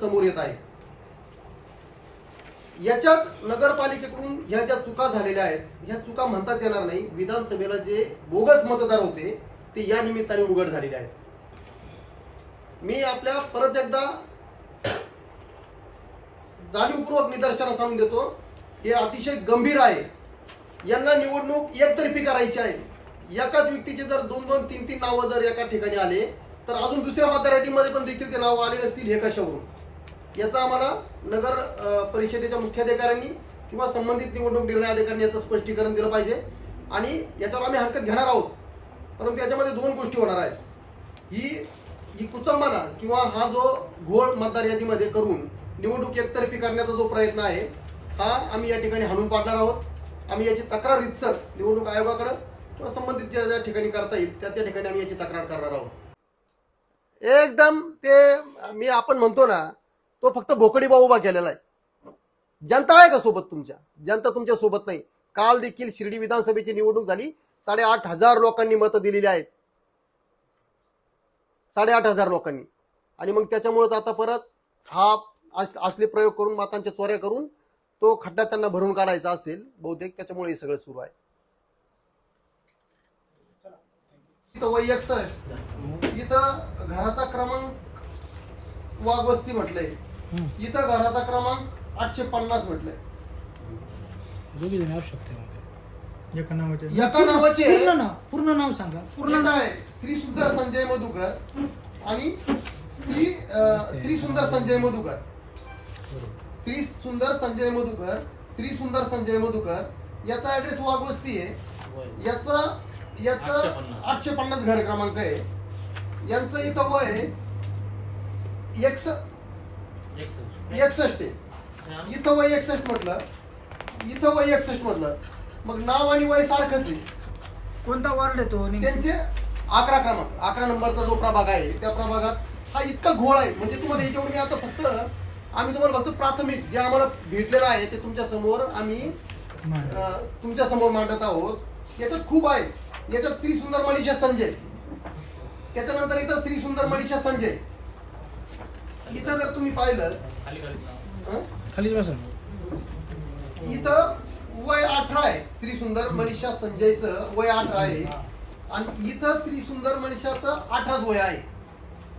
समोर येत आहे. याच्यात नगरपालिकेकडून ह्या ज्या चुका झालेल्या आहेत ह्या चुका म्हणताच येणार नाही. विधानसभेला जे बोगस मतदार होते ते या निमित्ताने उघड झालेले आहेत. मी आपल्या परत एकदा जाणीवपूर्वक निदर्शनास आणून देतो. हे अतिशय गंभीर आहे. यांना निवडणूक एकतर्फी करायची आहे. एकाच व्यक्तीचे जर दोन दोन तीन तीन नावं जर एका ठिकाणी आले तर अजून दुसऱ्या मतदार यादीमध्ये पण देखील ते नावं आले नसतील हे कशावरून? याचा आम्हाला नगर परिषदेच्या मुख्याधिकाऱ्यांनी किंवा संबंधित निवडणूक निर्णय अधिकाऱ्यांनी याचं स्पष्टीकरण दिलं पाहिजे. आणि याच्यावर आम्ही हरकत घेणार आहोत. परंतु याच्यामध्ये दोन गोष्टी होणार आहेत. ही ही कुचंबाना किंवा हा जो घोळ मतदार यादीमध्ये करून निवडणूक एकतर्फी करण्याचा जो प्रयत्न आहे हा आम्ही या ठिकाणी हाणून पाडणार आहोत. आम्ही याची तक्रार रितसर निवडणूक आयोगाकडं किंवा संबंधित ज्या ज्या ठिकाणी करता येईल त्या त्या ठिकाणी आम्ही याची तक्रार करणार आहोत. एकदम ते मी आपण म्हणतो ना तो फक्त भोकडी भाऊ उभा केलेला आहे. जनता आहे का सोबत तुमच्या? जनता तुमच्यासोबत नाही. काल देखील शिर्डी विधानसभेची निवडणूक झाली. साडेआठ हजार लोकांनी मतं दिलेली आहेत. साडेआठ हजार लोकांनी. आणि मग त्याच्यामुळेच आता परत हा असले प्रयोग करून मातांच्या चोऱ्या करून तो खड्डा त्यांना भरून काढायचा असेल बहुतेक त्याच्यामुळे हे सगळं सुरू आहे. इथं वय इथं घराचा क्रमांक वाघवस्ती म्हटलंय. इथं घराचा क्रमांक आठशे पन्नास म्हटलंय. दोघी जण असू शकते एका नावाचे. एका नावाचे. पूर्ण नाव पूर्ण नाव सांगा. पूर्ण नाव आहे. श्री सुंदर संजय मधुकर आणि श्री अं, श्री सुंदर संजय मधुकर. श्री सुंदर संजय मधुकर श्री सुंदर संजय मधुकर याचा ऍड्रेस वाघवस्ती आहे. याचा याचं आठशे पन्नास. घर क्रमांक आहे. यांचं इथं वय एकस एकसष्ट. आहे. इथं वय एकसष्ट म्हटलं. इथं वय एकसष्ट म्हटलं. मग नाव आणि वय सारखंच आहे. कोणता वार्ड आहे तो? त्यांचे अकरा क्रमांक. अकरा नंबरचा जो प्रभाग आहे त्या प्रभागात हा इतका घोळ आहे. म्हणजे तुम्हाला याच्यावर मी आता फक्त आम्ही तुम्हाला फक्त प्राथमिक जे आम्हाला भेटलेलं आहे ते तुमच्यासमोर आम्ही तुमच्यासमोर मांडत आहोत. याच्यात खूप आहे. याच्यात श्री सुंदर मनीषा संजय. त्याच्यानंतर इथं श्री सुंदर मनीषा संजय. इथं जर तुम्ही पाहिलं हं? खालीच बसा. इथं वय अठरा आहे श्री सुंदर मनीषा संजयचं वय अठरा आहे. आणि इथं श्री सुंदर मनीषाचं अठराच वय आहे.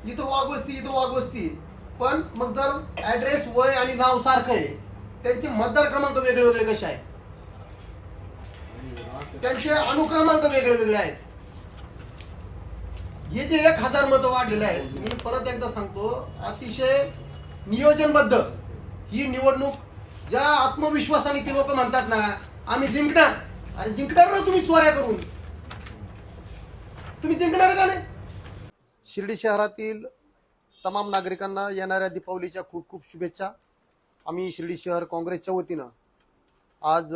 इथं वाघवस्ती इथं वाघवस्ती पण मग जर ऍड्रेस वय आणि नाव सारखं आहे त्यांचे मतदार क्रमांक वेगळे वेगळे कसे आहेत? त्यांचे अनुक्रमांक वेगळे वेगळे आहेत. हे जे एक हजार मतं वाढलेलं आहे मी परत एकदा सांगतो अतिशय नियोजनबद्ध ही निवडणूक ज्या आत्मविश्वासाने ती लोक म्हणतात ना आम्ही जिंकणार. आणि जिंकणार ना तुम्ही चोऱ्या करून. तुम्ही जिंकणार का नाही? शिर्डी शहरातील तमाम नागरिकांना येणाऱ्या दीपावलीच्या खूप खूप शुभेच्छा. आम्ही शिर्डी शहर काँग्रेसच्या वतीनं आज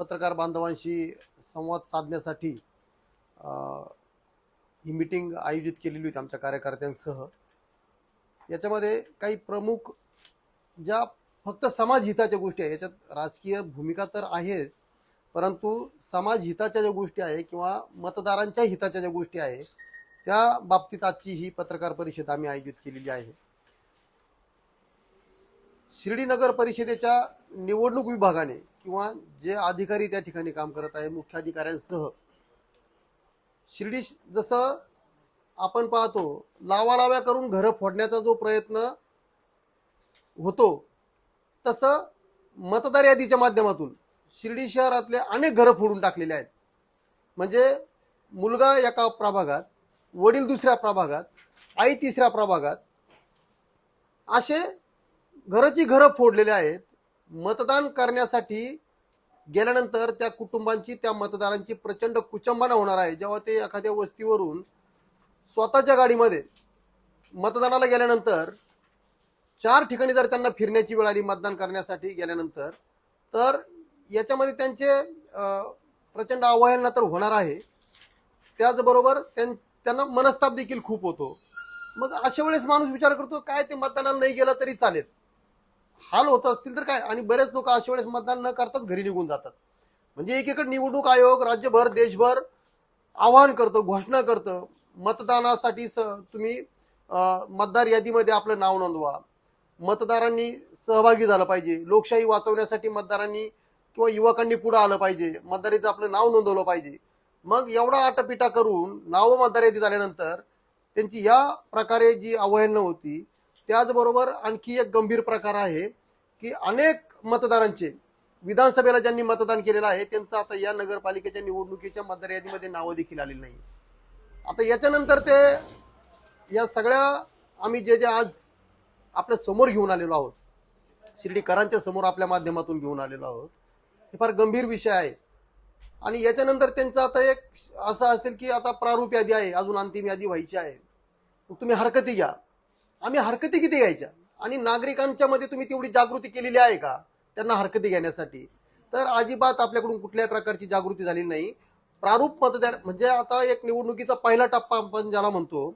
पत्रकार बांधवांशी संवाद साधण्यासाठी ही मीटिंग आयोजित केलेली होती आमच्या कार्यकर्त्यांसह. याच्यामध्ये काही प्रमुख ज्या फक्त समाज हिताच्या गोष्टी आहे याच्यात राजकीय भूमिका तर आहेच परंतु समाज हिताच्या ज्या गोष्टी आहे किंवा मतदारांच्या हिताच्या ज्या गोष्टी आहे त्या बाबतीत आजची ही पत्रकार परिषद आम्ही आयोजित केलेली आहे. शिर्डी नगर परिषदेच्या निवडणूक विभागाने किंवा जे अधिकारी त्या ठिकाणी काम करत आहे मुख्य अधिकाऱ्यांसह शिर्डी श- जसं आपण पाहतो लावालाव्या करून घरं फोडण्याचा जो प्रयत्न होतो तसं मतदार यादीच्या माध्यमातून शिर्डी शहरातले अनेक घरं फोडून टाकलेले आहेत. म्हणजे मुलगा एका प्रभागात वडील दुसऱ्या प्रभागात आई तिसऱ्या प्रभागात असे घरची घरं फोडलेले आहेत. मतदान करण्यासाठी गेल्यानंतर त्या कुटुंबांची त्या मतदारांची प्रचंड कुचंबना होणार आहे. जेव्हा ते एखाद्या वस्तीवरून स्वतःच्या गाडीमध्ये मतदानाला गेल्यानंतर चार ठिकाणी जर त्यांना फिरण्याची वेळ आली मतदान करण्यासाठी गेल्यानंतर तर याच्यामध्ये त्यांचे प्रचंड अवहेलना तर होणार आहे. त्याचबरोबर त्यां- त्यांना मनस्ताप देखील खूप होतो. मग अशा वेळेस माणूस विचार करतो काय ते मतदानाला नाही गेलं तरी चालेल. हाल होत असतील तर काय? आणि बरेच लोक अशा वेळेस मतदान न करताच घरी निघून जातात. म्हणजे एकीकडे निवडणूक आयोग राज्यभर देशभर आवाहन करतं घोषणा करतं. मतदानासाठी स तुम्ही मतदार यादीमध्ये आपलं नाव नोंदवा. मतदारांनी सहभागी झालं पाहिजे. लोकशाही वाचवण्यासाठी मतदारांनी किंवा युवकांनी पुढे आलं पाहिजे. मतदारीचं आपलं नाव नोंदवलं पाहिजे. मग एवढा आटपिटा करून नावं मतदार यादीत आल्यानंतर त्यांची या प्रकारे जी आव्हानं होती त्याचबरोबर आणखी एक गंभीर प्रकार आहे की अनेक मतदारांचे विधानसभेला ज्यांनी मतदान केलेलं आहे त्यांचं आता या नगरपालिकेच्या निवडणुकीच्या मतदार यादीमध्ये नावं देखील आलेली नाही आता याच्यानंतर ते या सगळ्या आम्ही जे जे आज आपल्यासमोर घेऊन आलेलो आहोत शिर्डीकरांच्या समोर आपल्या माध्यमातून घेऊन आलेलो आहोत हे फार गंभीर विषय आहे. आणि याच्यानंतर त्यांचं आता एक असं असेल की आता प्रारूप यादी आहे अजून अंतिम यादी व्हायची आहे. मग तुम्ही हरकती घ्या. आम्ही हरकती किती घ्यायच्या? आणि नागरिकांच्या मध्ये तुम्ही तेवढी जागृती केलेली आहे का? त्यांना हरकती घेण्यासाठी. तर अजिबात आपल्याकडून कुठल्याही प्रकारची जागृती झाली नाही. प्रारूप मतदार म्हणजे आता एक निवडणुकीचा पहिला टप्पा आपण ज्याला म्हणतो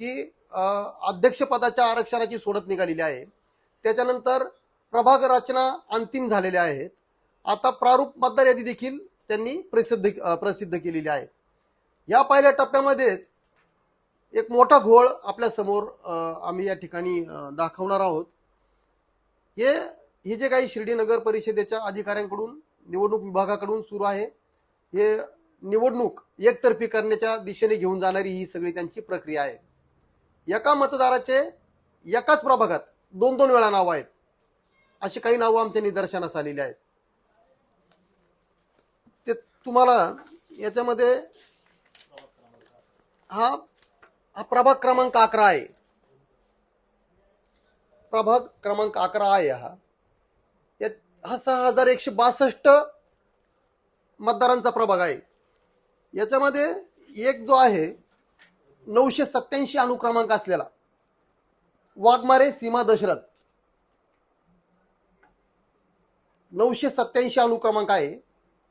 की अध्यक्षपदाच्या आरक्षणाची सोडत निघालेली आहे. त्याच्यानंतर प्रभाग रचना अंतिम झालेल्या आहेत. आता प्रारूप मतदार यादी देखील त्यांनी प्रसिद्ध प्रसिद्ध केलेली आहे. या पहिल्या टप्प्यामध्येच एक मोठा घोळ आपल्यासमोर आम्ही या ठिकाणी दाखवणार आहोत. हे हे जे काही शिर्डी नगर परिषदेच्या अधिकाऱ्यांकडून निवडणूक विभागाकडून सुरू आहे हे निवडणूक एकतर्फी करण्याच्या दिशेने घेऊन जाणारी ही सगळी त्यांची प्रक्रिया आहे. एका मतदाराचे एकाच प्रभागात दोन दोन वेळा नावं आहेत. अशी काही नावं आमच्या निदर्शनास आलेली आहेत. ते तुम्हाला याच्यामध्ये हा हा प्रभाग क्रमांक अकरा आहे. प्रभाग क्रमांक अकरा आहे हा. या हा सहा हजार एकशे बासष्ट मतदारांचा प्रभाग आहे. याच्यामध्ये एक जो आहे नऊशे सत्याऐंशी अनुक्रमांक असलेला वाघमारे सीमा दशरथ. नऊशे सत्याऐंशी अनुक्रमांक आहे.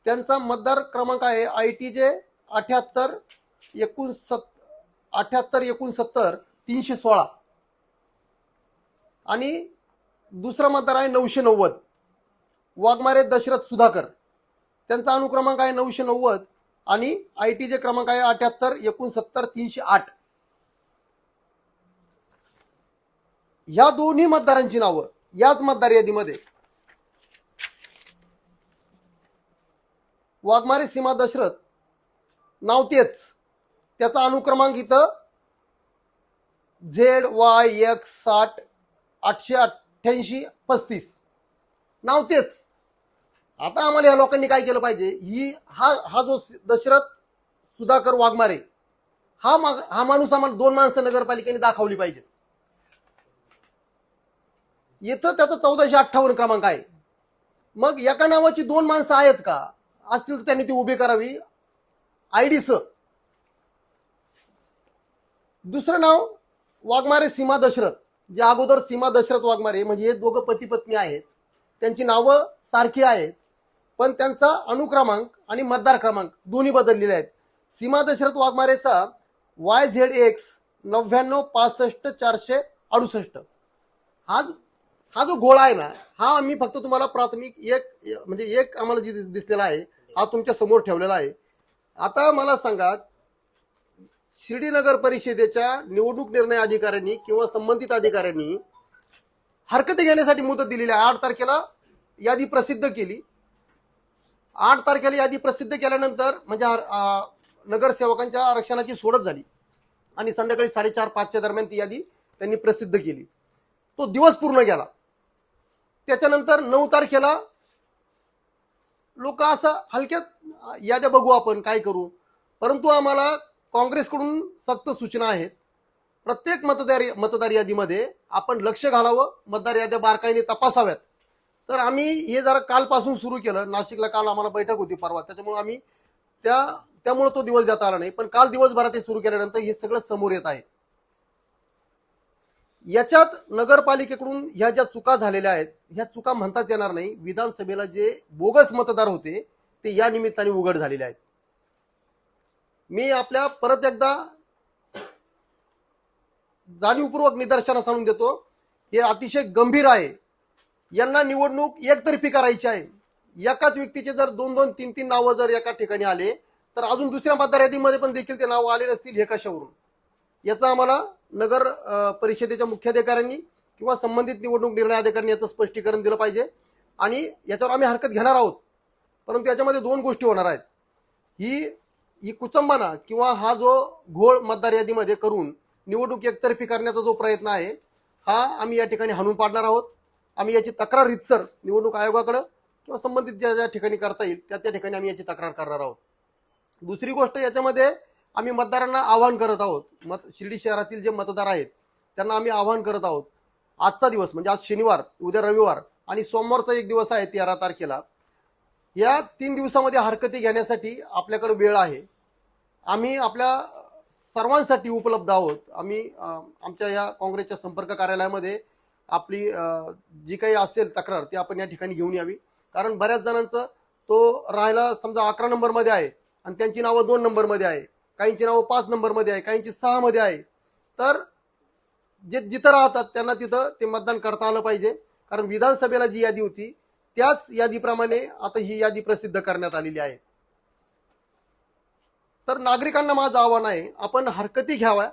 त्यांचा मतदार क्रमांक आहे आय टी जे अठ्याहत्तर एकोणसत् अठ्याहत्तर एकोणसत्तर तीनशे सोळा. आणि दुसरा मतदार आहे नऊशे नव्वद. वाघमारे दशरथ सुधाकर. त्यांचा अनुक्रमांक आहे नऊशे नव्वद आणि आय टीचे क्रमांक आहे अठ्याहत्तर एकोणसत्तर तीनशे आठ. ह्या दोन्ही मतदारांची नावं याच मतदार यादीमध्ये. वाघमारे सीमा दशरथ. नाव तेच. त्याचा अनुक्रमांक इथं झेड वाय एक्स साठ आठशे अठ्ठ्याऐंशी पस्तीस. नाव तेच. आता आम्हाला या लोकांनी काय केलं पाहिजे? ही हा हा जो दशरथ सुधाकर वाघमारे हा माग हा माणूस आम्हाला दोन माणसं नगरपालिकेने दाखवली पाहिजे येथं त्याचा चौदाशे अठ्ठावन्न क्रमांक आहे. मग एका नावाची दोन माणसं आहेत का? असतील तर त्यांनी ती उभी करावी. आय डी स. दुसरं नाव वाघमारे सीमा दशरथ. जे अगोदर सीमा दशरथ वाघमारे म्हणजे हे दोघं पती पत्नी आहेत. त्यांची नावं सारखी आहेत पण त्यांचा अनुक्रमांक आणि मतदार क्रमांक दोन्ही बदललेले आहेत. सीमा दशरथ वाघमारेचा वाय झेड एक्स नव्याण्णव पासष्ट चारशे अडुसष्ट. हा हा जो घोळा आहे ना हा आम्ही फक्त तुम्हाला प्राथमिक एक म्हणजे एक आम्हाला जे दिस- दिसलेला आहे हा तुमच्यासमोर ठेवलेला आहे. आता मला सांगा शिर्डी नगर परिषदेच्या निवडणूक निर्णय अधिकाऱ्यांनी किंवा संबंधित अधिकाऱ्यांनी हरकती घेण्यासाठी मुदत दिलेली आहे. आठ तारखेला यादी प्रसिद्ध केली. आठ तारखेला यादी प्रसिद्ध केल्यानंतर म्हणजे नगरसेवकांच्या आरक्षणाची सोडत झाली. आणि संध्याकाळी साडेचार पाचच्या दरम्यान ती यादी त्यांनी प्रसिद्ध केली. तो दिवस पूर्ण गेला. त्याच्यानंतर नऊ तारखेला लोक असं हलक्यात याद्या बघू आपण काय करू? परंतु आम्हाला काँग्रेसकडून सक्त सूचना आहेत. प्रत्येक मतदार मतदार यादीमध्ये आपण लक्ष घालावं मतदार याद्या बारकाईने तपासाव्यात. तर आम्ही हे जरा कालपासून सुरू केलं. नाशिकला काल आम्हाला बैठक होती परवा. त्याच्यामुळे आम्ही त्या त्यामुळे तो दिवस देता आला नाही. पण काल दिवसभरात हे सुरू केल्यानंतर हे सगळं समोर येत आहे. याच्यात नगरपालिकेकडून ह्या ज्या चुका झालेल्या आहेत ह्या चुका म्हणताच येणार नाही. विधानसभेला जे बोगस मतदार होते ते या निमित्ताने उघड झालेले आहेत. मी आपल्या परत एकदा जाणीवपूर्वक निदर्शनास आणून देतो. हे अतिशय गंभीर आहे. यांना निवडणूक एकतर्फी करायची आहे. एकाच व्यक्तीचे जर दोन दोन तीन तीन नावं जर एका ठिकाणी आले तर अजून दुसऱ्या मतदार यादीमध्ये पण देखील ते नावं आले नसतील हे कशावरून? याचा आम्हाला नगर परिषदेच्या मुख्याधिकाऱ्यांनी किंवा संबंधित निवडणूक निर्णय अधिकाऱ्यांनी याचं स्पष्टीकरण दिलं पाहिजे. आणि याच्यावर आम्ही हरकत घेणार आहोत. परंतु याच्यामध्ये दोन गोष्टी होणार आहेत. ही ही कुचंबना किंवा हा जो घोळ मतदार यादीमध्ये करून निवडणूक एकतर्फी करण्याचा जो प्रयत्न आहे हा आम्ही या ठिकाणी हाणून पाडणार आहोत. आम्ही याची तक्रार रितसर निवडणूक आयोगाकडं किंवा संबंधित ज्या ज्या ठिकाणी करता येईल त्या त्या ठिकाणी आम्ही याची तक्रार करणार आहोत. दुसरी गोष्ट याच्यामध्ये आम्ही मतदारांना आवाहन करत आहोत. मत शिर्डी शहरातील जे मतदार आहेत त्यांना आम्ही आवाहन करत आहोत. आजचा दिवस म्हणजे आज शनिवार उद्या रविवार आणि सोमवारचा एक दिवस आहे तेरा तारखेला. या तीन दिवसामध्ये हरकती घेण्यासाठी आपल्याकडे वेळ आहे. आम्ही आपल्या सर्वांसाठी उपलब्ध आहोत. आम्ही आमच्या या काँग्रेसच्या संपर्क कार्यालयामध्ये आपली जी काही असेल तक्रार ती आपण या ठिकाणी घेऊन यावी. कारण बऱ्याच जणांचं तो राहायला समजा अकरा नंबरमध्ये आहे आणि त्यांची नावं दोन नंबरमध्ये आहे काहींची नावं पाच नंबरमध्ये आहे काहींची सहामध्ये आहे. तर जे जिथं राहतात त्यांना तिथं ते मतदान करता आलं पाहिजे. कारण विधानसभेला जी यादी होती त्याच यादीप्रमाणे आता ही यादी प्रसिद्ध करण्यात आलेली आहे. तर नागरिकांना माझं आव्हान आहे आपण हरकती घ्याव्या.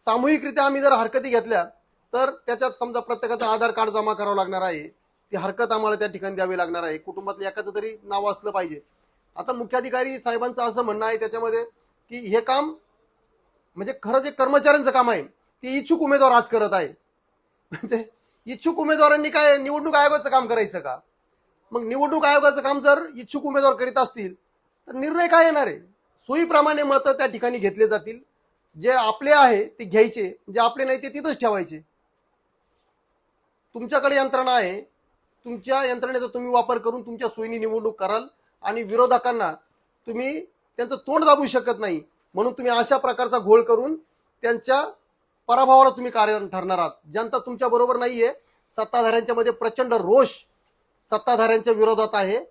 सामूहिकरित्या आम्ही जर हरकती घेतल्या तर त्याच्यात समजा प्रत्येकाचं आधार कार्ड जमा करावं लागणार आहे ती हरकत आम्हाला त्या ठिकाणी द्यावी लागणार आहे. कुटुंबातलं एकाचं तरी नाव असलं पाहिजे. आता मुख्याधिकारी साहेबांचं असं म्हणणं आहे त्याच्यामध्ये की हे काम म्हणजे खरं जे कर्मचाऱ्यांचं काम आहे ते इच्छुक उमेदवार आज करत आहे. म्हणजे इच्छुक उमेदवारांनी काय निवडणूक आयोगाचं काम करायचं का? मग निवडणूक आयोगाचं काम जर इच्छुक उमेदवार करीत असतील तर निर्णय काय येणार आहे? सोयीप्रमाणे मतं त्या ठिकाणी घेतले जातील. जे आपले आहे ते घ्यायचे. जे आपले नाही ते तिथंच ठेवायचे. तुमच्याकडे यंत्रणा आहे. तुमच्या यंत्रणेचा तुम्ही वापर करून तुमच्या सोयीने निवडणूक कराल आणि विरोधकांना तुम्ही त्यांचं तोंड दाबू शकत नाही. म्हणून तुम्ही अशा प्रकारचा घोळ करून त्यांच्या पराभवाला तुम्ही कारण ठरणार आहात. जनता तुमच्या बरोबर नाहीये. सत्ताधाऱ्यांच्या मध्ये प्रचंड रोष सत्ताधाऱ्यांच्या विरोधात आहे.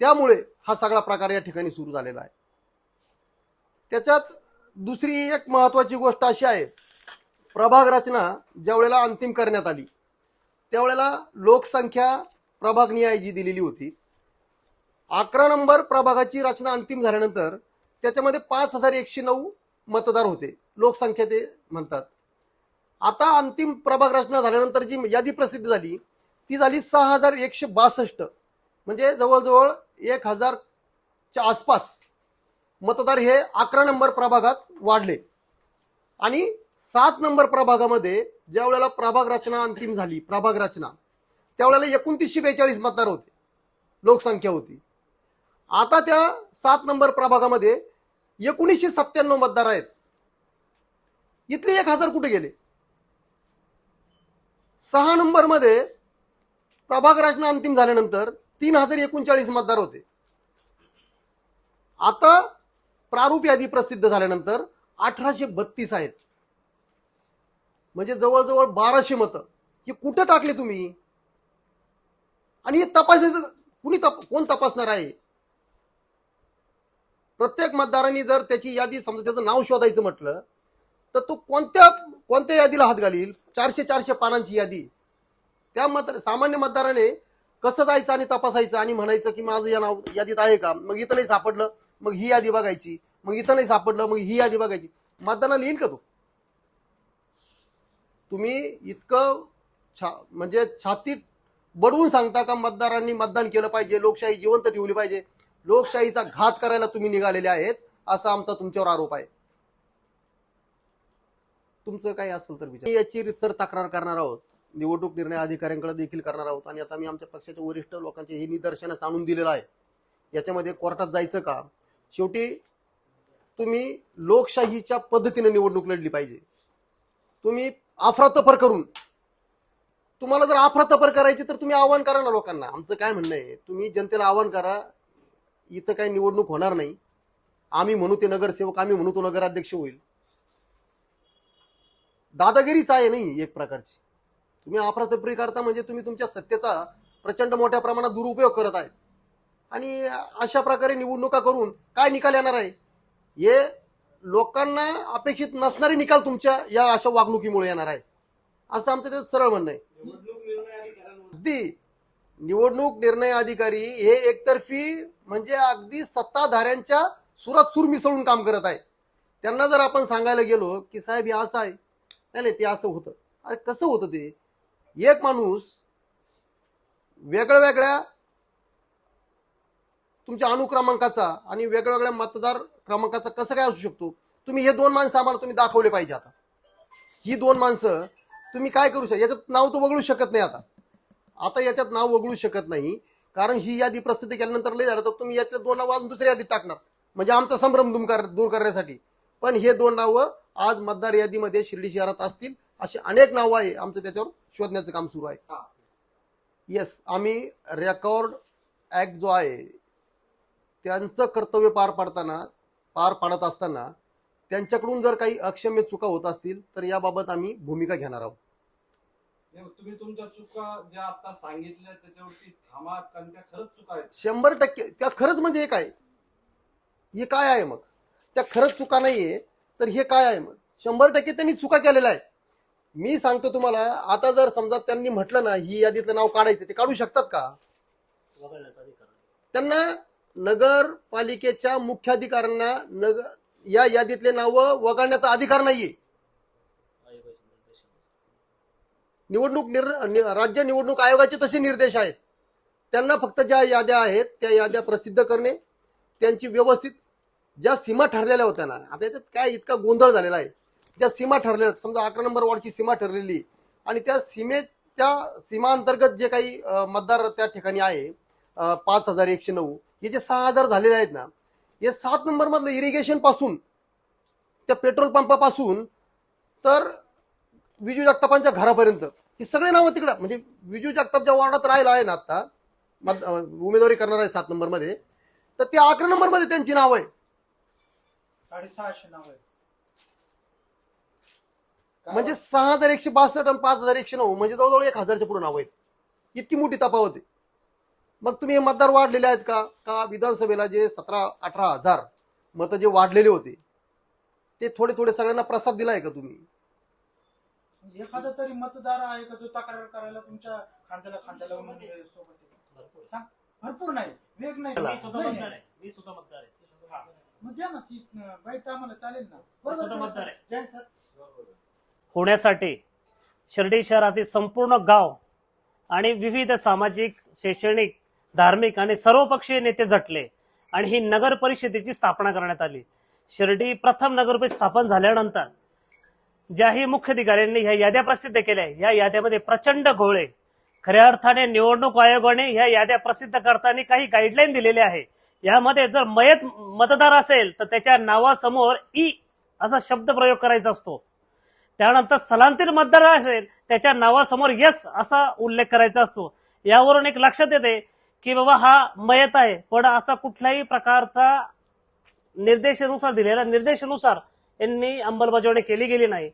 त्यामुळे हा सगळा प्रकार या ठिकाणी सुरू झालेला आहे. त्याच्यात दुसरी एक महत्वाची गोष्ट अशी आहे. प्रभाग रचना ज्या वेळेला अंतिम करण्यात आली त्यावेळेला लोकसंख्या प्रभाग निहाय जी दिलेली होती. अकरा नंबर प्रभागाची रचना अंतिम झाल्यानंतर त्याच्यामध्ये पाच हजार एकशे नऊ मतदार होते. लोकसंख्या ते म्हणतात. आता अंतिम प्रभाग रचना झाल्यानंतर जी यादी प्रसिद्ध झाली ती झाली सहा हजार एकशे बासष्ट. म्हणजे जवळजवळ एक हजारच्या आसपास मतदार हे अकरा नंबर प्रभागात वाढले. आणि सात नंबर प्रभागामध्ये ज्या वेळेला प्रभाग रचना अंतिम झाली प्रभाग रचना त्यावेळेला एकोणतीसशे बेचाळीस मतदार होते. लोकसंख्या होती. आता त्या सात नंबर प्रभागामध्ये एकोणीसशे सत्त्याण्णव मतदार आहेत. इथले एक हजार कुठे गेले? सहा नंबरमध्ये प्रभाग रचना अंतिम झाल्यानंतर तीन हजार एकोणचाळीस मतदार होते. आता प्रारूप यादी प्रसिद्ध झाल्यानंतर अठराशे बत्तीस आहेत. म्हणजे जवळजवळ बाराशे मतं. हे कुठं टाकले तुम्ही? आणि हे तपासायचं कुणी तप कोण तपासणार आहे? प्रत्येक मतदारांनी जर त्याची यादी समजा त्याचं नाव शोधायचं म्हटलं तर तो कोणत्या कोणत्या यादीला हात घालील? चारशे चारशे पानांची यादी. त्या मत सामान्य मतदाराने कसं जायचं आणि तपासायचं आणि म्हणायचं की माझं या नाव यादीत आहे का? मग इथं नाही सापडलं मग ही यादी बघायची. मग इथं नाही सापडलं मग ही यादी बघायची. मतदानाला येईल का तो? तुम्ही इतकं छा म्हणजे छातीत बडवून सांगता का मतदारांनी मतदान केलं पाहिजे लोकशाही जिवंत ठेवली पाहिजे? लोकशाहीचा घात करायला तुम्ही निघालेले आहेत असा आमचा तुमच्यावर आरोप आहे. तुमचं काही असेल तर विचार. याची रितसर तक्रार करणार आहोत. निवडणूक निर्णय अधिकाऱ्यांकडे देखील करणार आहोत. आणि आता मी आमच्या पक्षाच्या वरिष्ठ लोकांचे हे निदर्शनास आणून दिलेलं आहे. याच्यामध्ये कोर्टात जायचं का? शेवटी तुम्ही लोकशाहीच्या पद्धतीने निवडणूक लढली पाहिजे. तुम्ही आफरातफर करून. तुम्हाला जर आफरातफर करायची तर तुम्ही आव्हान करा ना लोकांना. आमचं काय म्हणणं आहे तुम्ही जनतेला आव्हान करा इथं काही निवडणूक होणार नाही. आम्ही म्हणू ते नगरसेवक आम्ही म्हणू तो नगराध्यक्ष होईल. दादागिरीच आहे नाही एक प्रकारची. तुम्ही अफरातफरी करता म्हणजे तुम्ही तुमच्या सत्तेचा प्रचंड मोठ्या प्रमाणात दुरुपयोग करत आहेत. आणि अशा प्रकारे निवडणुका करून काय निकाल येणार आहे? हे लोकांना अपेक्षित नसणारे निकाल तुमच्या या अशा वागणुकीमुळे येणार आहे. असं आमचं त्याचं सरळ म्हणणं आहे. अगदी निवडणूक निर्णय अधिकारी हे एकतर्फी म्हणजे अगदी सत्ताधाऱ्यांच्या सुरात सूर मिसळून काम करत आहे त्यांना जर आपण सांगायला गेलो की साहेब हे असं आहे नाही नाही ते असं होतं. अरे कसं होतं ते? एक माणूस वेगळ्या वेगळ्या तुमच्या अनुक्रमांकाचा आणि वेगळ्या मतदार क्रमांकाचा कसं काय असू शकतो? तुम्ही हे दोन माणसं आम्हाला तुम्ही दाखवले पाहिजे आता. ही दोन माणसं तुम्ही काय करू शकता? याच्यात नाव तर वगळू शकत नाही आता. आता याच्यात नाव वगळू शकत नाही. कारण ही यादी प्रसिद्ध केल्यानंतर लय झालं. तर तुम्ही याच्यात दोन नावं अजून दुसऱ्या यादीत टाकणार. म्हणजे आमचा संभ्रम दूर दूर करण्यासाठी. पण हे दोन नावं आज मतदार यादीमध्ये शिर्डी शहरात असतील अशी अनेक नावं आहे आमचं त्याच्यावर शोधण्याचं काम सुरू आहे. येस आम्ही रेकॉर्ड ऍक्ट जो आहे त्यांचं कर्तव्य पार पाडताना पार पाडत असताना त्यांच्याकडून जर काही अक्षम्य चुका होत असतील तर याबाबत आम्ही भूमिका घेणार आहोत. तुम्ही तुमच्या चुका ज्या आता सांगितल्या त्याच्यावरती थांबा कारण त्या खरंच चुका आहेत. शंभर टक्के त्या खरंच म्हणजे हे काय? हे काय आहे मग? त्या खरंच चुका नाहीये तर हे काय आहे मग? शंभर टक्के त्यांनी चुका केलेल्या आहे मी सांगतो तुम्हाला आता जर समजा त्यांनी म्हटलं ना ही यादीतलं नाव काढायचं ते काढू शकतात का? त्यांना नगरपालिकेच्या मुख्याधिकाऱ्यांना नगर या यादीतले नाव वगळण्याचा अधिकार नाहीये. निवडणूक निर राज्य निवडणूक आयोगाचे तसे निर्देश आहेत. त्यांना फक्त ज्या याद्या आहेत त्या याद्या प्रसिद्ध करणे त्यांची व्यवस्थित ज्या सीमा ठरलेल्या होत्या ना आता याच्यात काय इतका गोंधळ झालेला आहे? ज्या सीमा ठरलेल्या समजा अकरा नंबर वॉर्डची सीमा ठरलेली आणि त्या सीमेत त्या सीमा अंतर्गत जे काही मतदार त्या ठिकाणी आहे पाच हजार एकशे नऊ हे जे सहा हजार झालेले आहेत ना हे सात नंबरमधलं इरिगेशनपासून त्या पेट्रोल पंपापासून तर विजू जगतापांच्या घरापर्यंत ही सगळे नावं तिकडं म्हणजे विजू जगताप ज्या वॉर्डात राहिला आहे ना आता मत- उमेदवारी करणार आहे सात नंबरमध्ये तर त्या अकरा नंबरमध्ये त्यांची नावं आहे साडेसहाशे नाव आहे म्हणजे सहा हजार एकशे बासष्ट आणि पाच हजार एकशे नऊ म्हणजे जवळजवळ एक हजारच्या पुढे नाव आहेत इतकी मोठी तफावत आहे मग तुम्ही हे मतदार वाढलेले आहेत का का विधानसभेला जे सतरा अठरा हजार मतं जे वाढलेले होते ते थोडे थोडे सगळ्यांना प्रसाद दिलाय का तुम्ही एखादा तरी मतदार आहे का जो तक्रार करायला तुमच्या खांद्याला खांद्याला सोबत आहे? सांग भरपूर नाही वेग नाही चला. नाही, नाही. हा. मग द्या ना ती अं, बाईट आम्हाला चालेल ना. बरोबर जय सर. होण्यासाठी शिर्डी शहरातील संपूर्ण गाव आणि विविध सामाजिक शैक्षणिक धार्मिक आणि सर्वपक्षीय नेते झटले आणि ही नगर परिषदेची स्थापना करण्यात आली. शिर्डी प्रथम नगर परिषद स्थापन झाल्यानंतर ज्याही मुख्याधिकाऱ्यांनी ह्या याद्या प्रसिद्ध केल्या या याद्यामध्ये प्रचंड घोळे खऱ्या अर्थाने निवडणूक आयोगाने ह्या याद्या प्रसिद्ध करताना काही गाईडलाईन दिलेले आहे. यामध्ये जर मयत मतदार असेल तर त्याच्या नावासमोर ई असा शब्द प्रयोग करायचा असतो. त्यानंतर स्थलांतरित मतदार असेल त्याच्या नावासमोर यस असा उल्लेख करायचा असतो. यावरून एक लक्षात येते की बाबा हा मयत आहे पण असा कुठल्याही प्रकारचा निर्देशानुसार दिलेल्या निर्देशानुसार यांनी अंमलबजावणी केली गेली नाही.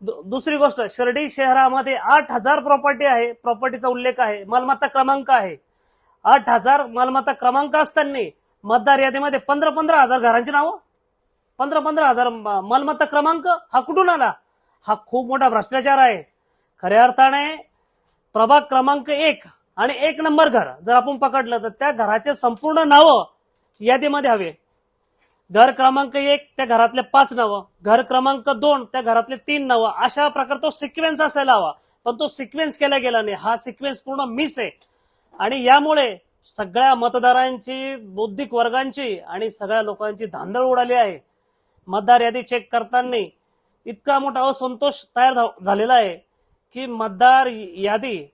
दु- दुसरी गोष्ट शिर्डी शहरामध्ये आठ हजार प्रॉपर्टी आहे प्रॉपर्टीचा उल्लेख आहे मालमत्ता क्रमांक आहे. आठ हजार मालमत्ता क्रमांक असताना मतदार यादीमध्ये पंधरा पंधरा हजार घरांची नावं पंधरा पंधरा हजार म- मालमत्ता क्रमांक हा कुठून आला? हा खूप मोठा भ्रष्टाचार आहे. खऱ्या अर्थाने प्रभाग क्रमांक एक आणि एक नंबर घर जर आपण पकडलं तर त्या घराचे संपूर्ण नावं यादीमध्ये हवे. घर क्रमांक एक त्या घरातले पाच नावं. घर क्रमांक दोन त्या घरातले तीन नावं. अशा प्रकार तो सिक्वेन्स असायला हवा. पण तो सिक्वेन्स केला गेला नाही. हा सिक्वेन्स पूर्ण मिस आहे. आणि यामुळे सगळ्या मतदारांची बौद्धिक वर्गांची आणि सगळ्या लोकांची धांदळ उडाली आहे. मतदार यादी चेक करताना इतका मोठा असंतोष तयार झालेला आहे की मतदार यादी.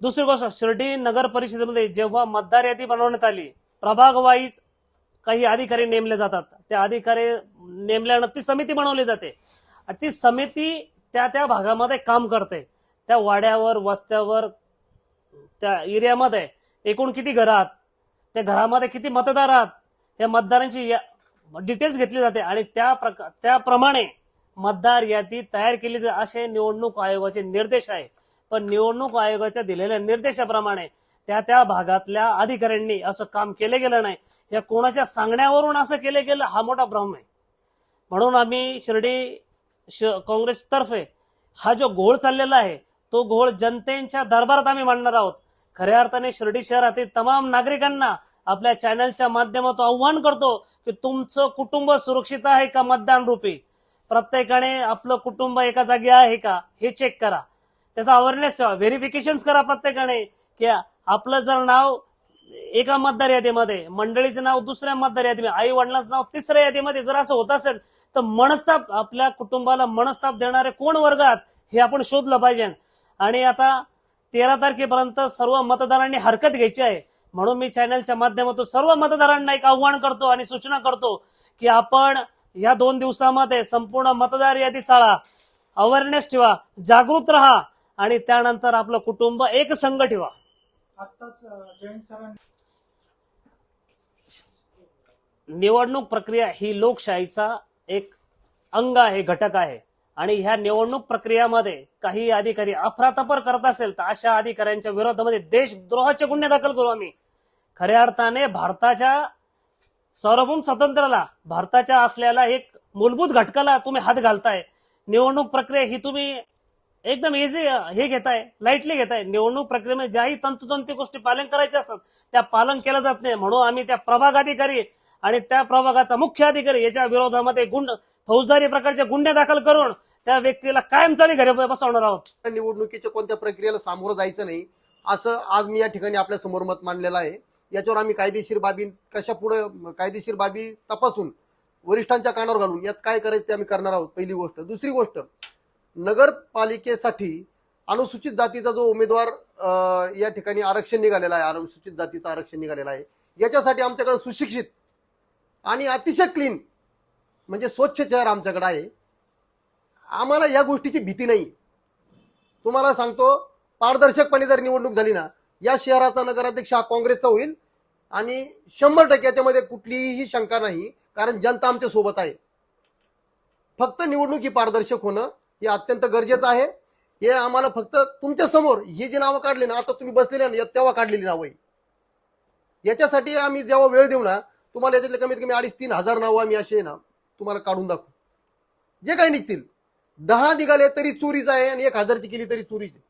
दुसरी गोष्ट शिर्डी नगर परिषदेमध्ये जेव्हा मतदार यादी बनवण्यात आली प्रभाग वाईज काही अधिकारी नेमले जातात. त्या अधिकारी नेमल्यानंतर ती समिती बनवली जाते. आणि ती समिती त्या त्या भागामध्ये काम करते. त्या वाड्यावर वस्त्यावर त्या एरियामध्ये. एकूण किती घरात? आहात त्या घरामध्ये किती मतदार आहात या मतदारांची या- डिटेल्स घेतली जाते आणि त्या प्रका त्याप्रमाणे मतदार यादी तयार केली जाते. असे निवडणूक आयोगाचे निर्देश आहे. पण निवडणूक आयोगाच्या दिलेल्या निर्देशाप्रमाणे त्या त्या भागातल्या अधिकाऱ्यांनी असं काम केलं गेलं नाही. या कोणाच्या सांगण्यावरून असं केलं गेलं हा मोठा भ्रम आहे. म्हणून आम्ही शिर्डी श काँग्रेसतर्फे हा जो घोळ चाललेला आहे तो घोळ जनतेच्या दरबारात आम्ही मांडणार आहोत. खऱ्या अर्थाने शिर्डी शहरातील तमाम नागरिकांना आपल्या चॅनलच्या माध्यमातून आव्हान करतो की तुमचं कुटुंब सुरक्षित आहे का मतदान रूपी? प्रत्येकाने आपलं कुटुंब एका जागी आहे का हे चेक करा. त्याचा अवेअरनेस ठेवा. व्हेरिफिकेशन करा प्रत्येकाने की आपलं जर नाव एका मतदार यादीमध्ये मंडळीचं नाव दुसऱ्या मतदार यादीमध्ये आई वडिलांचं नाव तिसऱ्या यादीमध्ये जर असं होत असेल तर मनस्ताप आपल्या कुटुंबाला मनस्ताप देणारे कोण वर्गात हे आपण शोधलं पाहिजे. आणि आता तेरा तारखेपर्यंत सर्व मतदारांनी हरकत घ्यायची आहे. म्हणून मी चॅनलच्या माध्यमातून सर्व मतदारांना एक आव्हान करतो आणि सूचना करतो की आपण या दोन दिवसामध्ये संपूर्ण मतदार यादी चाळा. अवेअरनेस ठेवा जागृत राहा आणि त्यानंतर आपलं कुटुंब एक संघ ठेवा. निवडणूक प्रक्रिया ही लोकशाहीचा एक अंग आहे घटक आहे. आणि ह्या निवडणूक प्रक्रियामध्ये काही अधिकारी अफरातफर करत असेल तर अशा अधिकाऱ्यांच्या विरोधामध्ये देशद्रोहाचे गुन्हे दाखल करू आम्ही. खऱ्या अर्थाने भारताच्या सार्वभौम स्वातंत्र्याला भारताच्या असलेला एक मूलभूत घटकाला तुम्ही हात घालताय. निवडणूक प्रक्रिया ही तुम्ही एकदम इझी हे घेताय लाईटली घेताय. निवडणूक प्रक्रियेमध्ये ज्याही तंतोतंती गोष्टी पालन करायच्या असतात त्या पालन केलं जात नाही. म्हणून आम्ही त्या प्रभाग अधिकारी आणि त्या प्रभागाचा मुख्य अधिकारी याच्या विरोधामध्ये गुंड फौजदारी प्रकारचे गुन्हे दाखल करून त्या व्यक्तीला कायमचारी घरी बसवणार आहोत. निवडणुकीच्या कोणत्या प्रक्रियेला सामोरं जायचं नाही असं आज मी या ठिकाणी आपल्यासमोर मत मांडलेलं आहे. याच्यावर आम्ही कायदेशीर बाबी कशा पुढे कायदेशीर बाबी तपासून वरिष्ठांच्या कानावर घालून यात काय करायचं ते आम्ही करणार आहोत पहिली गोष्ट. दुसरी गोष्ट नगरपालिकेसाठी अनुसूचित जातीचा जो उमेदवार या ठिकाणी आरक्षण निघालेला आहे अनुसूचित जातीचं आरक्षण निघालेलं आहे याच्यासाठी आमच्याकडे सुशिक्षित आणि अतिशय क्लीन म्हणजे स्वच्छ शहर आमच्याकडे आहे. आम्हाला या गोष्टीची भीती नाही. तुम्हाला सांगतो पारदर्शकपणे जर निवडणूक झाली ना या शहराचा नगराध्यक्ष हा काँग्रेसचा होईल आणि शंभर टक्के याच्यामध्ये कुठलीही शंका नाही कारण जनता आमच्यासोबत आहे. फक्त निवडणूक ही पारदर्शक होणं हे अत्यंत गरजेचं आहे. हे आम्हाला फक्त तुमच्यासमोर ही जी नावं काढली ना आता तुम्ही बसलेले ना तेव्हा काढलेली नावं आहे याच्यासाठी आम्ही जेव्हा वेळ देऊ ना तुम्हाला याच्यातले कमीत कमी अडीच तीन हजार नावं आम्ही असे ना तुम्हाला काढून दाखवू. जे काही निघतील दहा निघाले तरी चोरीच आहे आणि एक हजारची केली तरी चोरीच. आहे